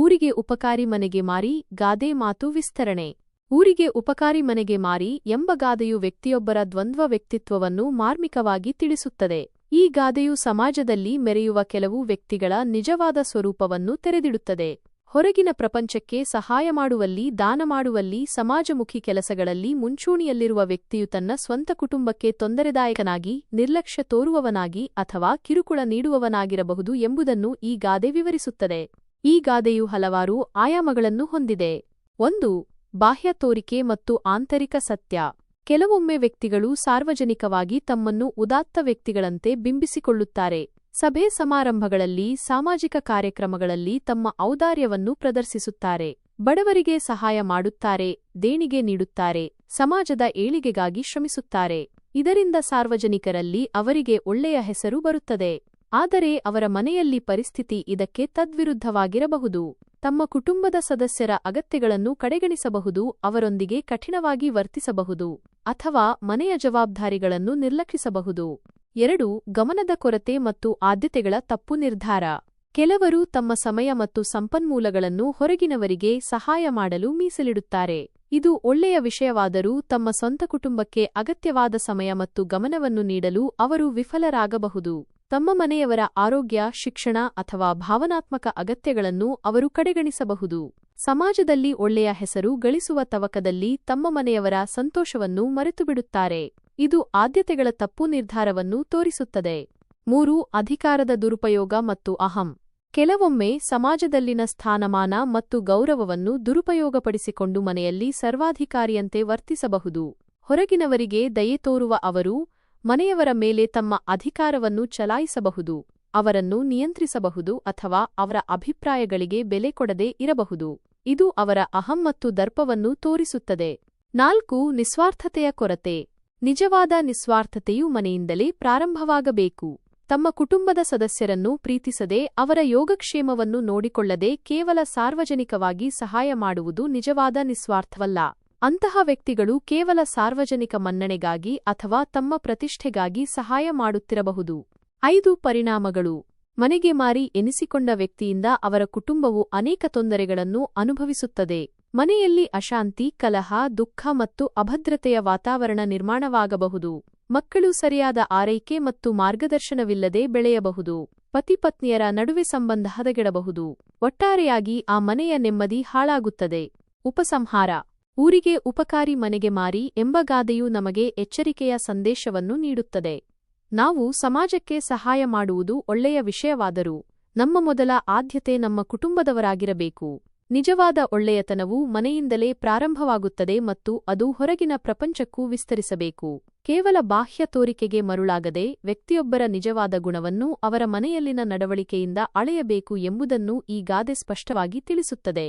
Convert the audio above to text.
ಊರಿಗೆ ಉಪಕಾರಿ ಮನೆಗೆ ಮಾರಿ ಗಾದೆ ಮಾತು ವಿಸ್ತರಣೆ. ಊರಿಗೆ ಉಪಕಾರಿ ಮನೆಗೆ ಮಾರಿ ಎಂಬ ಗಾದೆಯು ವ್ಯಕ್ತಿಯೊಬ್ಬರ ದ್ವಂದ್ವ ವ್ಯಕ್ತಿತ್ವವನ್ನು ಮಾರ್ಮಿಕವಾಗಿ ತಿಳಿಸುತ್ತದೆ. ಈ ಗಾದೆಯು ಸಮಾಜದಲ್ಲಿ ಮೆರೆಯುವ ಕೆಲವು ವ್ಯಕ್ತಿಗಳ ನಿಜವಾದ ಸ್ವರೂಪವನ್ನು ತೆರೆದಿಡುತ್ತದೆ. ಹೊರಗಿನ ಪ್ರಪಂಚಕ್ಕೆ ಸಹಾಯ ಮಾಡುವಲ್ಲಿ, ದಾನ ಮಾಡುವಲ್ಲಿ, ಸಮಾಜಮುಖಿ ಕೆಲಸಗಳಲ್ಲಿ ಮುಂಚೂಣಿಯಲ್ಲಿರುವ ವ್ಯಕ್ತಿಯು ತನ್ನ ಸ್ವಂತ ಕುಟುಂಬಕ್ಕೆ ತೊಂದರೆದಾಯಕನಾಗಿ, ನಿರ್ಲಕ್ಷ್ಯ ತೋರುವವನಾಗಿ ಅಥವಾ ಕಿರುಕುಳ ನೀಡುವವನಾಗಿರಬಹುದು ಎಂಬುದನ್ನು ಈ ಗಾದೆ ವಿವರಿಸುತ್ತದೆ. ಈ ಗಾದೆಯು ಹಲವಾರು ಆಯಾಮಗಳನ್ನು ಹೊಂದಿದೆ. ಒಂದು, ಬಾಹ್ಯ ತೋರಿಕೆ ಮತ್ತು ಆಂತರಿಕ ಸತ್ಯ. ಕೆಲವೊಮ್ಮೆ ವ್ಯಕ್ತಿಗಳು ಸಾರ್ವಜನಿಕವಾಗಿ ತಮ್ಮನ್ನು ಉದಾತ್ತ ವ್ಯಕ್ತಿಗಳಂತೆ ಬಿಂಬಿಸಿಕೊಳ್ಳುತ್ತಾರೆ. ಸಭೆ ಸಮಾರಂಭಗಳಲ್ಲಿ, ಸಾಮಾಜಿಕ ಕಾರ್ಯಕ್ರಮಗಳಲ್ಲಿ ತಮ್ಮ ಔದಾರ್ಯವನ್ನು ಪ್ರದರ್ಶಿಸುತ್ತಾರೆ. ಬಡವರಿಗೆ ಸಹಾಯ ಮಾಡುತ್ತಾರೆ, ದೇಣಿಗೆ ನೀಡುತ್ತಾರೆ, ಸಮಾಜದ ಏಳಿಗೆಗಾಗಿ ಶ್ರಮಿಸುತ್ತಾರೆ. ಇದರಿಂದ ಸಾರ್ವಜನಿಕರಲ್ಲಿ ಅವರಿಗೆ ಒಳ್ಳೆಯ ಹೆಸರು ಬರುತ್ತದೆ. ಆದರೆ ಅವರ ಮನೆಯಲ್ಲಿ ಪರಿಸ್ಥಿತಿ ಇದಕ್ಕೆ ತದ್ವಿರುದ್ಧವಾಗಿರಬಹುದು. ತಮ್ಮ ಕುಟುಂಬದ ಸದಸ್ಯರ ಅಗತ್ಯಗಳನ್ನು ಕಡೆಗಣಿಸಬಹುದು, ಅವರೊಂದಿಗೆ ಕಠಿಣವಾಗಿ ವರ್ತಿಸಬಹುದು, ಅಥವಾ ಮನೆಯ ಜವಾಬ್ದಾರಿಗಳನ್ನು ನಿರ್ಲಕ್ಷಿಸಬಹುದು. ಎರಡು, ಗಮನದ ಕೊರತೆ ಮತ್ತು ಆದ್ಯತೆಗಳ ತಪ್ಪು ನಿರ್ಧಾರ. ಕೆಲವರು ತಮ್ಮ ಸಮಯ ಮತ್ತು ಸಂಪನ್ಮೂಲಗಳನ್ನು ಹೊರಗಿನವರಿಗೆ ಸಹಾಯ ಮಾಡಲು ಮೀಸಲಿಡುತ್ತಾರೆ. ಇದು ಒಳ್ಳೆಯ ವಿಷಯವಾದರೂ ತಮ್ಮ ಸ್ವಂತ ಕುಟುಂಬಕ್ಕೆ ಅಗತ್ಯವಾದ ಸಮಯ ಮತ್ತು ಗಮನವನ್ನು ನೀಡಲು ಅವರು ವಿಫಲರಾಗಬಹುದು. ತಮ್ಮ ಮನೆಯವರ ಆರೋಗ್ಯ, ಶಿಕ್ಷಣ ಅಥವಾ ಭಾವನಾತ್ಮಕ ಅಗತ್ಯಗಳನ್ನು ಅವರು ಕಡೆಗಣಿಸಬಹುದು. ಸಮಾಜದಲ್ಲಿ ಒಳ್ಳೆಯ ಹೆಸರು ಗಳಿಸುವ ತವಕದಲ್ಲಿ ತಮ್ಮ ಮನೆಯವರ ಸಂತೋಷವನ್ನು ಮರೆತುಬಿಡುತ್ತಾರೆ. ಇದು ಆದ್ಯತೆಗಳ ತಪ್ಪು ನಿರ್ಧಾರವನ್ನು ತೋರಿಸುತ್ತದೆ. ಮೂರು, ಅಧಿಕಾರದ ದುರುಪಯೋಗ ಮತ್ತು ಅಹಂ. ಕೆಲವೊಮ್ಮೆ ಸಮಾಜದಲ್ಲಿನ ಸ್ಥಾನಮಾನ ಮತ್ತು ಗೌರವವನ್ನು ದುರುಪಯೋಗಪಡಿಸಿಕೊಂಡು ಮನೆಯಲ್ಲಿ ಸರ್ವಾಧಿಕಾರಿಯಂತೆ ವರ್ತಿಸಬಹುದು. ಹೊರಗಿನವರಿಗೆ ದಯೆ ತೋರುವ ಅವರು ಮನೆಯವರ ಮೇಲೆ ತಮ್ಮ ಅಧಿಕಾರವನ್ನು ಚಲಾಯಿಸಬಹುದು, ಅವರನ್ನು ನಿಯಂತ್ರಿಸಬಹುದು ಅಥವಾ ಅವರ ಅಭಿಪ್ರಾಯಗಳಿಗೆ ಬೆಲೆ ಕೊಡದೇ ಇರಬಹುದು. ಇದು ಅವರ ಅಹಂ ಮತ್ತು ದರ್ಪವನ್ನು ತೋರಿಸುತ್ತದೆ. ನಾಲ್ಕು, ನಿಸ್ವಾರ್ಥತೆಯ ಕೊರತೆ. ನಿಜವಾದ ನಿಸ್ವಾರ್ಥತೆಯು ಮನೆಯಿಂದಲೇ ಪ್ರಾರಂಭವಾಗಬೇಕು. ತಮ್ಮ ಕುಟುಂಬದ ಸದಸ್ಯರನ್ನು ಪ್ರೀತಿಸದೆ ಅವರ ಯೋಗಕ್ಷೇಮವನ್ನು ನೋಡಿಕೊಳ್ಳದೆ ಕೇವಲ ಸಾರ್ವಜನಿಕವಾಗಿ ಸಹಾಯ ಮಾಡುವುದು ನಿಜವಾದ ನಿಸ್ವಾರ್ಥವಲ್ಲ. ಅಂತಹ ವ್ಯಕ್ತಿಗಳು ಕೇವಲ ಸಾರ್ವಜನಿಕ ಮನ್ನಣೆಗಾಗಿ ಅಥವಾ ತಮ್ಮ ಪ್ರತಿಷ್ಠೆಗಾಗಿ ಸಹಾಯ ಮಾಡುತ್ತಿರಬಹುದು. ಐದು ಪರಿಣಾಮಗಳು. ಮನೆಗೆ ಮಾರಿ ಎನಿಸಿಕೊಂಡ ವ್ಯಕ್ತಿಯಿಂದ ಅವರ ಕುಟುಂಬವು ಅನೇಕ ತೊಂದರೆಗಳನ್ನು ಅನುಭವಿಸುತ್ತದೆ. ಮನೆಯಲ್ಲಿ ಅಶಾಂತಿ, ಕಲಹ, ದುಃಖ ಮತ್ತು ಅಭದ್ರತೆಯ ವಾತಾವರಣ ನಿರ್ಮಾಣವಾಗಬಹುದು. ಮಕ್ಕಳು ಸರಿಯಾದ ಆರೈಕೆ ಮತ್ತು ಮಾರ್ಗದರ್ಶನವಿಲ್ಲದೆ ಬೆಳೆಯಬಹುದು. ಪತಿಪತ್ನಿಯರ ನಡುವೆ ಸಂಬಂಧ ಹದಗೆಡಬಹುದು. ಒಟ್ಟಾರೆಯಾಗಿ ಆ ಮನೆಯ ನೆಮ್ಮದಿ ಹಾಳಾಗುತ್ತದೆ. ಉಪಸಂಹಾರ. ಊರಿಗೆ ಉಪಕಾರಿ ಮನೆಗೆ ಮಾರಿ ಎಂಬ ಗಾದೆಯು ನಮಗೆ ಎಚ್ಚರಿಕೆಯ ಸಂದೇಶವನ್ನು ನೀಡುತ್ತದೆ. ನಾವು ಸಮಾಜಕ್ಕೆ ಸಹಾಯ ಮಾಡುವುದು ಒಳ್ಳೆಯ ವಿಷಯವಾದರೂ ನಮ್ಮ ಮೊದಲ ಆದ್ಯತೆ ನಮ್ಮ ಕುಟುಂಬದವರಾಗಿರಬೇಕು. ನಿಜವಾದ ಒಳ್ಳೆಯತನವು ಮನೆಯಿಂದಲೇ ಪ್ರಾರಂಭವಾಗುತ್ತದೆ ಮತ್ತು ಅದು ಹೊರಗಿನ ಪ್ರಪಂಚಕ್ಕೂ ವಿಸ್ತರಿಸಬೇಕು. ಕೇವಲ ಬಾಹ್ಯ ತೋರಿಕೆಗೆ ಮರುಳಾಗದೆ ವ್ಯಕ್ತಿಯೊಬ್ಬರ ನಿಜವಾದ ಗುಣವನ್ನು ಅವರ ಮನೆಯಲ್ಲಿನ ನಡವಳಿಕೆಯಿಂದ ಅಳೆಯಬೇಕು ಎಂಬುದನ್ನು ಈ ಗಾದೆ ಸ್ಪಷ್ಟವಾಗಿ ತಿಳಿಸುತ್ತದೆ.